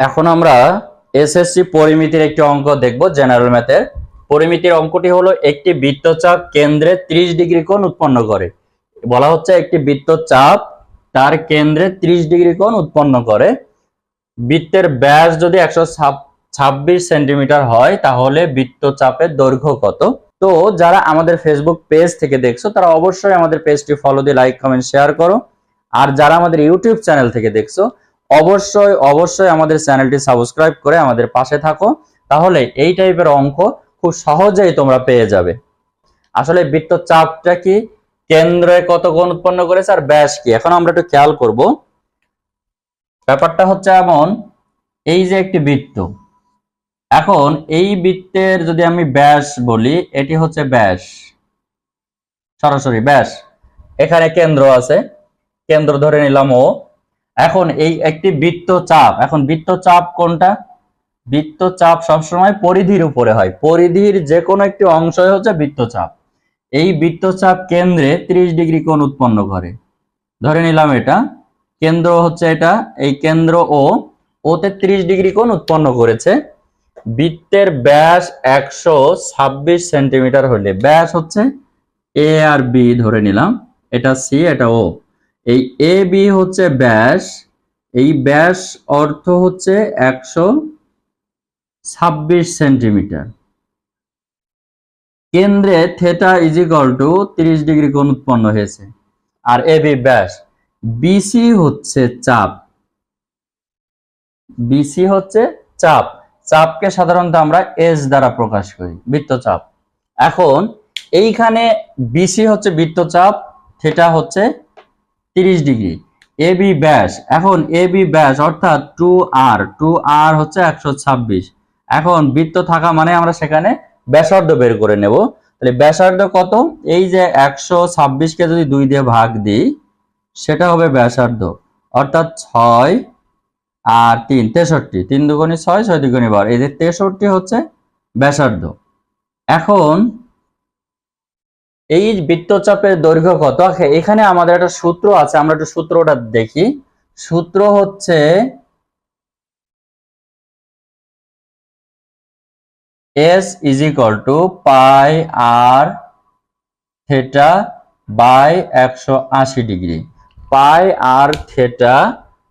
এখন আমরা এসএসসি পরিমিতির একটি অঙ্ক দেখব জেনারেল ম্যাথের পরিমিতির অঙ্কটি হলো একটি বৃত্তচাপ কেন্দ্রে 30 ডিগ্রি কোণ উৎপন্ন করে। বলা হচ্ছে একটি বৃত্তচাপ তার কেন্দ্রে 30 ডিগ্রি কোণ উৎপন্ন করে। বৃত্তের ব্যাস যদি একশো ছাব্বিশ সেন্টিমিটার হয়, তাহলে বৃত্তচাপের দৈর্ঘ্য কত? তো যারা আমাদের ফেসবুক পেজ থেকে দেখছ, তারা অবশ্যই আমাদের পেজটি ফলো দিয়ে লাইক কমেন্ট শেয়ার করো। আর যারা আমাদের ইউটিউব চ্যানেল থেকে দেখছ অবশ্যই অবশ্যই আমাদের চ্যানেলটি সাবস্ক্রাইব করে আমাদের পাশে থাকো। তাহলে এই টাইপের অঙ্ক খুব সহজেই তোমরা পেয়ে যাবে। আসলে বৃত্তচাপটা কি? কেন্দ্রে কত কোণ উৎপন্ন করেছে আর ব্যাস কি? এখন আমরা একটু খেয়াল করব। ব্যাপারটা হচ্ছে এমন, এই যে একটি বৃত্ত। এখন এই বৃত্তের যদি আমি ব্যাস বলি, এটি হচ্ছে ব্যাস। সরাসরি ব্যাস। এখানে কেন্দ্র আছে। কেন্দ্র ধরে নিলাম ও। এখন এই একটি বৃত্তচাপ এখন বৃত্তচাপ কোনটা? বৃত্তচাপ সবসময় পরিধির উপরে হয়। পরিধির যে কোনো একটি অংশই হচ্ছে বৃত্তচাপ এই বৃত্তচাপ কেন্দ্রে 30 ডিগ্রি কোণ উৎপন্ন করে। ধরে নিলাম এটা। কেন্দ্র হচ্ছে এটা। এই কেন্দ্র ও, ওতে 30 ডিগ্রি কোণ উৎপন্ন করেছে। বৃত্তের ব্যাস একশো ছাব্বিশ সেন্টিমিটার হলে, ব্যাস হচ্ছে এ আর বি ধরে নিলাম। এটা সি, এটা ও। এই এ বি হচ্ছে ব্যাস। এই ব্যাস অর্থ হচ্ছে একশো ছাব্বিশ সেন্টিমিটার। কেন্দ্রে থেটা ইজিকল টু তিরিশ ডিগ্রি কোণ উৎপন্ন হয়েছে। আর এ বি ব্যাস। বিসি হচ্ছে চাপ। বিসি হচ্ছে চাপ। চাপকে সাধারণত আমরা এস দ্বারা প্রকাশ করি, বৃত্তচাপ। এখন এইখানে বিসি হচ্ছে বৃত্তচাপ, থেটা হচ্ছে 30 ডিগ্রি। এ বি ব্যাস। এখন এ বি ব্যাস অর্থাৎ টু আর টু আর হচ্ছে একশো ছাব্বিশ। এখন বৃত্ত থাকা মানে আমরা সেখানে ব্যাসার্ধ বের করে নেব। তাহলে ব্যাসার্ধ কত? এই যে একশো ছাব্বিশকে যদি দুই দিয়ে ভাগ দিই, সেটা হবে ব্যাসার্ধ। অর্থাৎ ছয় আর তিন, তেষট্টি। তিন দুগুণি ছয় ছয় দুগুণি বারো। এই যে তেষট্টি হচ্ছে ব্যাসার্ধ। এখন এই বৃত্তচাপের দৈর্ঘ্য কত? এখানে আমাদের একটা সূত্র আছে, আমরা একটু সূত্রটা দেখি। সূত্র হচ্ছে S is equal to pi r theta by একশো আশি degree pi r theta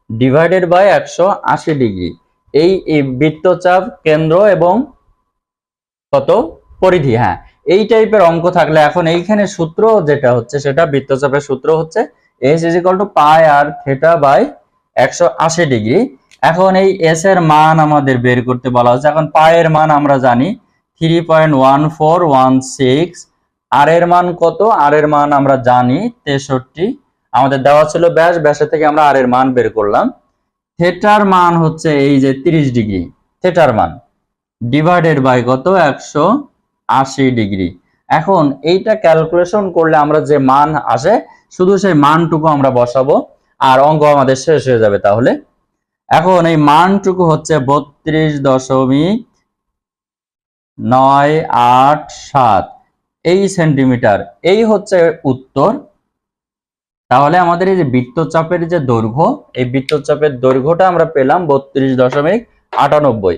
divided by একশো আশি ডিগ্রি এই বৃত্তচাপ কেন্দ্র এবং কত? পরিধি হ্যাঁ। এই টাইপের অঙ্ক থাকলে এখন এইখানে সূত্র যেটা হচ্ছে সেটা বৃত্তচাপের সূত্র হচ্ছে S is equal to pi r theta by একশো আশি ডিগ্রি এখন এই এস এর মান আমাদের বের করতে বলা হচ্ছে এখন পায়ের মান আমরা জানি three point one four one six আর এর মান কত? আর এর মান আমরা জানি তেষট্টি। আমাদের দেওয়া ছিল ব্যাস, ব্যাসের থেকে আমরা আর এর মান বের করলাম। থেটার মান হচ্ছে এই যে তিরিশ ডিগ্রি থেটার মান ডিভাইডেড বাই কত? একশো আশি ডিগ্রি। এখন এইটা ক্যালকুলেশন করলে আমরা যে মান আসে, শুধু সেই মানটুকু আমরা বসাবো, আর অঙ্ক আমাদের শেষ হয়ে যাবে তাহলে। এখন এই মানটুকু হচ্ছে বত্রিশ দশমিক নয় আট সাত। এই সেন্টিমিটার এই হচ্ছে উত্তর। তাহলে আমাদের এই যে বৃত্তচাপের যে দৈর্ঘ্য, এই বৃত্তচাপের দৈর্ঘ্যটা আমরা পেলাম বত্রিশ দশমিক আটানব্বই।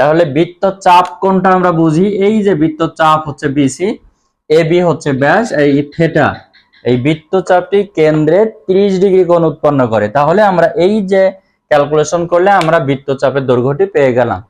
তাহলে বৃত্ত চাপ কোনটা আমরা বুঝি? এই যে বৃত্ত চাপ হচ্ছে বিসি এ বি হচ্ছে ব্যাস, এই থেটা। এই বৃত্ত চাপটি কেন্দ্রে 30 ডিগ্রি কোণ উৎপন্ন করে। তাহলে আমরা এই যে ক্যালকুলেশন করলে আমরা বৃত্ত চাপের দৈর্ঘ্যটি পেয়ে গেলাম।